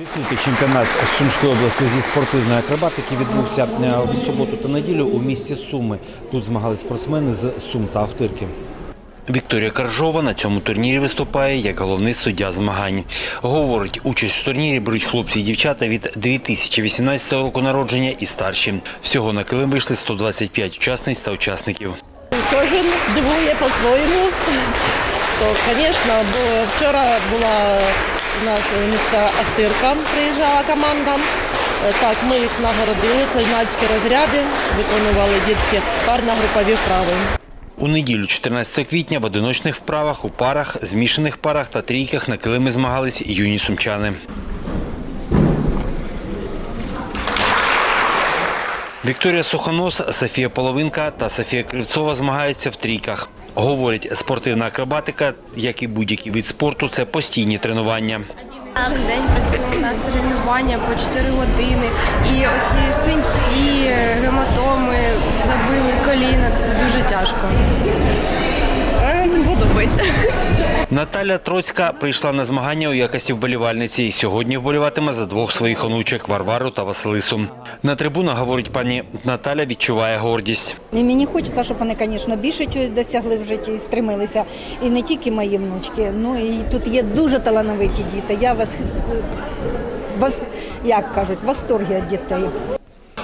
Відкритий чемпіонат Сумської області зі спортивної акробатики відбувся е, в суботу та неділю у місті Суми. Тут змагались спортсмени з Сум та Охтирки. Вікторія Каржова на цьому турнірі виступає як головний суддя змагань. Говорить, участь у турнірі беруть хлопці і дівчата від 2018 року народження і старші. Всього на килим вийшли 125 учасниць та учасників. Кожен дивує по-своєму. То, звісно, бо вчора була у нас міста Ахтирка, приїжджала команда. Е, Так, ми їх нагородили. Це юнацькі розряди, виконували дітки парно-групові вправи. У неділю, 14 квітня, в одиночних вправах, у парах, змішаних парах та трійках на килими змагались юні сумчани. Вікторія Сухонос, Софія Половинка та Софія Кривцова змагаються в трійках. Говорять, спортивна акробатика, як і будь-який вид спорту, це постійні тренування. Кожен день працюємо у нас тренування по 4 години. І оці синці, гематоми, забили коліна це дуже тяжко. Цим подобається. Наталя Троцька прийшла на змагання у якості вболівальниці і сьогодні вболіватиме за двох своїх онучок Варвару та Василису. На трибунах, говорить пані Наталя, відчуває гордість. І мені хочеться, щоб вони, звісно, більше чогось досягли в житті і стремилися. І не тільки мої внучки, ну і тут є дуже талановиті діти. Я вас, вас як кажуть, в восторгі від дітей.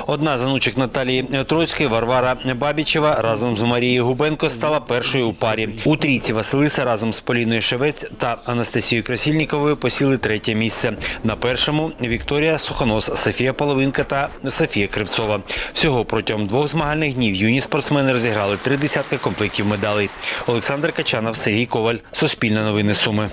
Одна з онучок Наталії Троцької, Варвара Бабічева, разом з Марією Губенко стала першою у парі. У трійці Василиса разом з Поліною Шевець та Анастасією Красільніковою посіли третє місце. На першому Вікторія Сухонос, Софія Половинка та Софія Кривцова. Всього протягом двох змагальних днів юні спортсмени розіграли три десятки комплектів медалей. Олександр Качанов, Сергій Коваль, Суспільне новини Суми.